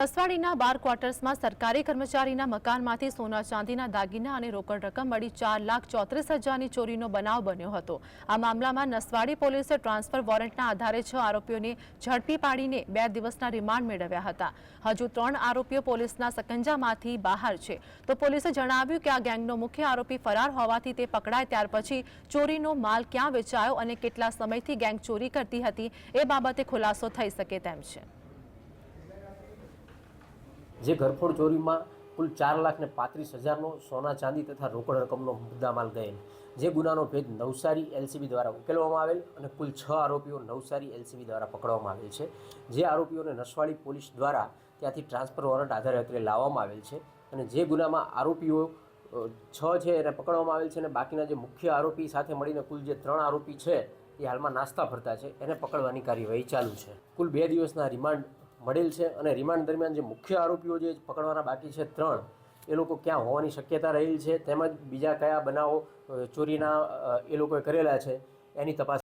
નસવાડીના બાર ક્વાર્ટર્સમાં સરકારી કર્મચારીના મકાનમાંથી સોના ચાંદીના દાગીના અને રોકડ રકમ મળી ચાર લાખ ચોત્રીસ હજારની ચોરીનો બનાવ બન્યો હતો. આ મામલામાં નસવાડી પોલીસે ટ્રાન્સફર વોરંટના આધારે છ આરોપીઓને ઝડપી પાડીને બે દિવસના રિમાન્ડ મેળવ્યા હતા. હજુ ત્રણ આરોપીઓ પોલીસના સકંજામાંથી બહાર છે. તો પોલીસે જણાવ્યું કે આ ગેંગનો મુખ્ય આરોપી ફરાર હોવાથી તે પકડાય ત્યાર પછી ચોરીનો માલ ક્યાં વેચાયો અને કેટલા સમયથી ગેંગ ચોરી કરતી હતી એ બાબતે ખુલાસો થઈ શકે તેમ છે. જે ઘરફોડ ચોરીમાં કુલ ચાર લાખ ને પાંત્રીસ હજારનો સોના, ચાંદી તથા રોકડ રકમનો મુદ્દામાલ ગયેલ. જે ગુનાનો ભેદ નવસારી એલસીબી દ્વારા ઉકેલવામાં આવેલ અને કુલ છ આરોપીઓ નવસારી એલસીબી દ્વારા પકડવામાં આવેલ છે. જે આરોપીઓને નસવાડી પોલીસ દ્વારા ત્યાંથી ટ્રાન્સફર વોરંટ આધારે અત્રે લાવવામાં આવેલ છે અને જે ગુનામાં આરોપીઓ છ છે એને પકડવામાં આવેલ છે અને બાકીના જે મુખ્ય આરોપી સાથે મળીને કુલ જે ત્રણ આરોપી છે એ હાલમાં નાસ્તા ફરતા છે, એને પકડવાની કાર્યવાહી ચાલુ છે. કુલ બે દિવસના રિમાન્ડ મળેલ છે અને રિમાન્ડ દરમિયાન જે મુખ્ય આરોપીઓ જે પકડવાના બાકી છે ત્રણ, એ લોકો ક્યાં હોવાની શક્યતા રહેલી છે, તેમજ બીજા કયા બનાવો ચોરીના એ લોકોએ કરેલા છે, એની તપાસ